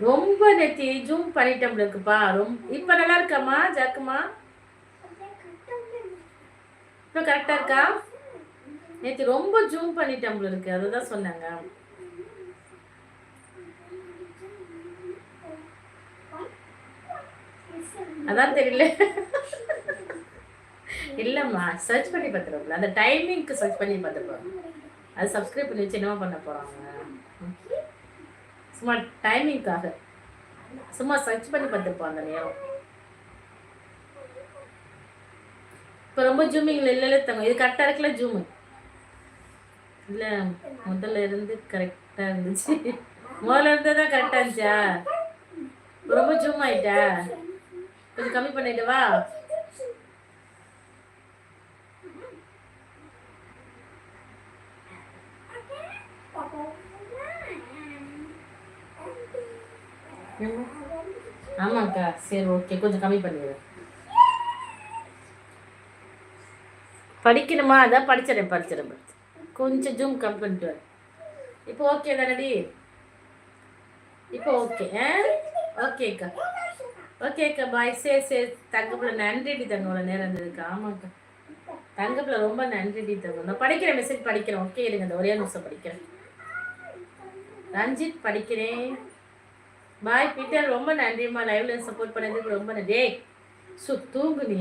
ரொம்ப நேத்தி ஜூம் பண்ணிட்டோம் இருக்குப்பா ரொம்ப இப்போ நல்லா இருக்காம்மா ஜாக்குமா? இப்போ கரெக்டாக இருக்கா? நேற்று ரொம்ப ஜூம் பண்ணிட்டோம் இருக்கு அதை தான் சொன்னாங்க. அதான் தெரியல. இல்லைம்மா சர்ச் பண்ணி பார்த்துருவோம்ல. அந்த டைமிங்க்கு சர்ச் பண்ணி பார்த்துருப்போம். அது சப்ஸ்கிரைப் பண்ணி வச்சு என்னமா பண்ண போகிறாங்க சும்மா டைமிங்காக சும்மா சர்ச் பண்ணி பார்த்துருப்போம் அந்த நேரம். இப்போ ரொம்ப ஜூமிங்கில் இல்லை இல்லை தங்க இது கரெக்டாக இருக்குல்ல ஜூமு இல்லை முதல்ல இருந்து கரெக்டாக இருந்துச்சு. முதல்ல இருந்து தான் கரெக்டாக இருந்துச்சா? ரொம்ப ஜூம் ஆயிட்டா? கொஞ்சம் கம்மி பண்ணிட்டு வா. ஆமாக்கா சரி ஓகே கொஞ்சம் கம்மி பண்ணிடுறேன் படிக்கணுமா? அதான் படிச்சிடறேன் படிச்சிடறேன் கொஞ்சம் ஜூம் கம்மி பண்ணிட்டு வரேன் இப்போ ஓகே தானடி இப்போ ஓகே ஆ? ஓகேக்கா ஓகேக்கா பாய் சரி சரி. தங்கப்பில் நன்றிடி தங்க. உள்ள நேரம் இருந்ததுக்கு. ஆமாக்கா. தங்கப்பில் ரொம்ப நன்றிடி தங்க. நான் படிக்கிறேன் மெசேஜ் படிக்கிறேன். ஓகே இருங்க இந்த ஒரே நிமிஷம் படிக்கிறேன். ரஞ்சித் படிக்கிறேன். பாய் பீட்டர் ரொம்ப நன்றிம்மா. லைவ்ல சப்போர்ட் பண்ணதுக்கு ரொம்ப நன்றி. ஏய் சு தூங்கு நீ.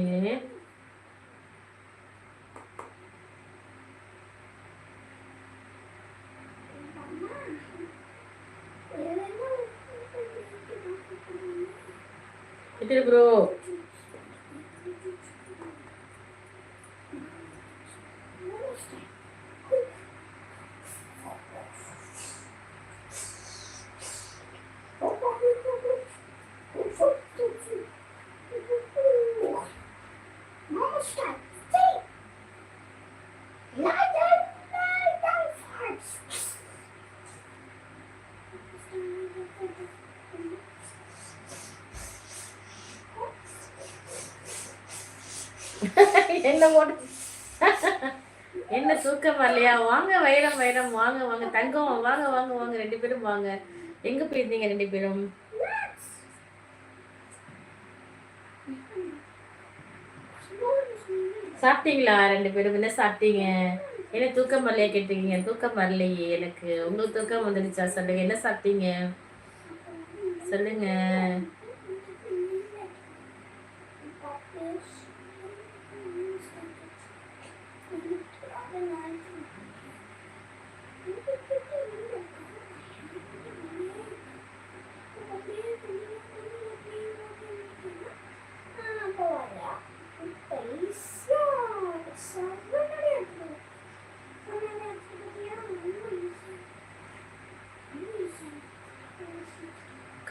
ப்ரோ என்ன போட்டு? என்ன தூக்கம் வரலையா? வாங்க வைரம் வைரம் வாங்க வாங்க. தங்கம் வாங்க வாங்க வாங்க. ரெண்டு பேரும் வாங்க. எங்க போயிருந்தீங்க ரெண்டு பேரும்? சாப்பிட்டீங்களா? ரெண்டு பேரும். என்ன சாப்பிட்டீங்க? என்ன தூக்கம் வரலையா கேட்டீங்க தூக்கம் வரலையே எனக்கு. உங்களுக்கு தூக்கம் வந்துடுச்சா? சொல்லுங்க. என்ன சாப்பிட்டீங்க? சொல்லுங்க.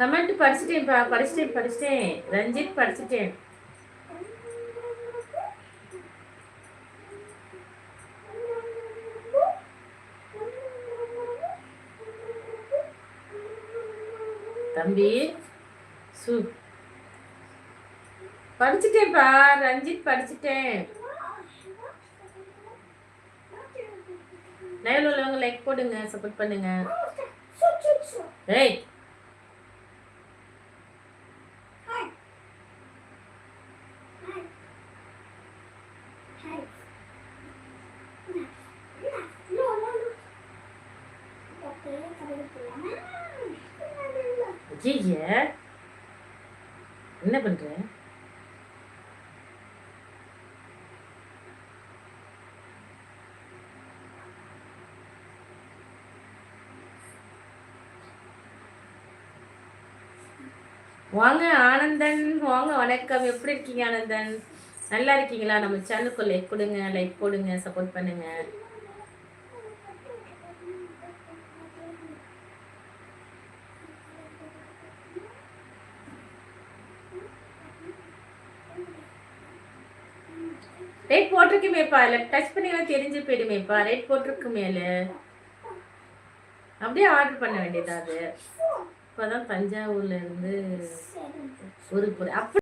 கமெண்ட் படிச்சுட்டேன் பா படிச்சிட்டேன் படிச்சிட்டேன். ரஞ்சித் படிச்சிட்டேன். தம்பி சு படிச்சுட்டேன்ப்பா ரஞ்சித் படிச்சுட்டேன். லைவ்ல உள்ளவங்க லைக் போடுங்க சப்போர்ட் பண்ணுங்க. ஏய் ஐய என்ன பண்ற? வாங்க ஆனந்தன். வாங்க வணக்கம். எப்படி இருக்கீங்க ஆனந்தன்? நல்லா இருக்கீங்களா? நம்ம சேனலுக்கு லைக் கொடுங்க லைக் போடுங்க சப்போர்ட் பண்ணுங்க. ரேட் போட்டிருக்குமேப்பா இல்லை டச் பண்ணிலாம் தெரிஞ்சு போயிடுமேப்பா ரைட் போட்டிருக்கு மேலே. அப்படியே ஆர்டர் பண்ண வேண்டியதா அது? இப்போதான் தஞ்சாவூர்ல இருந்து ஒரு பொருள். அப்படி